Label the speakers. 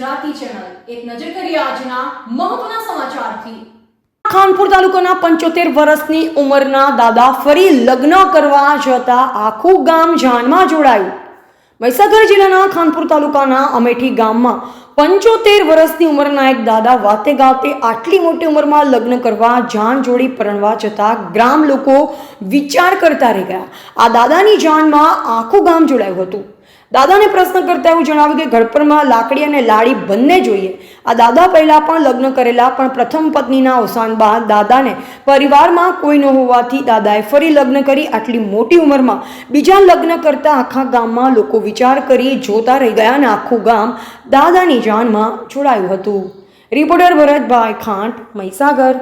Speaker 1: એક નજર કરીએ આજના મહત્વના સમાચારથી.
Speaker 2: ખાનપુર તાલુકાના પંચોતેર વર્ષની ઉંમરના દાદા ફરી લગ્ન કરવા જતા આખું ગામ જાનમાં જોડાયું. મહીસાગર જિલ્લાના ખાનપુર તાલુકાના અમેઠી ગામમાં પંચોતેર વર્ષની ઉંમરના એક દાદા વાતે ગાતે આટલી મોટી ઉંમરમાં લગ્ન કરવા જાન જોડી પરણવા જતા ગ્રામ લોકો વિચાર કરતા રહી ગયા. આ દાદાની જાનમાં આખું ગામ જોડાયું હતું. દાદાને પ્રશ્ન કરતા એવું જણાવ્યું કે ઘડપણમાં લાકડી અને લાડી બંને જોઈએ. આ દાદા પહેલાં પણ લગ્ન કરેલા, પણ પ્રથમ પત્નીના અવસાન બાદ દાદાને પરિવારમાં કોઈ ન હોવાથી દાદાએ ફરી લગ્ન કરી આટલી મોટી ઉંમરમાં. બીજા લગ્ન કરતા આખા ગામમાં લોકો વિચાર કરી જોતા રહી ગયા અને આખું ગામ દાદાની જાનમાં જોડાયું હતું. રિપોર્ટર ભરતભાઈ ખાંટ, મહીસાગર.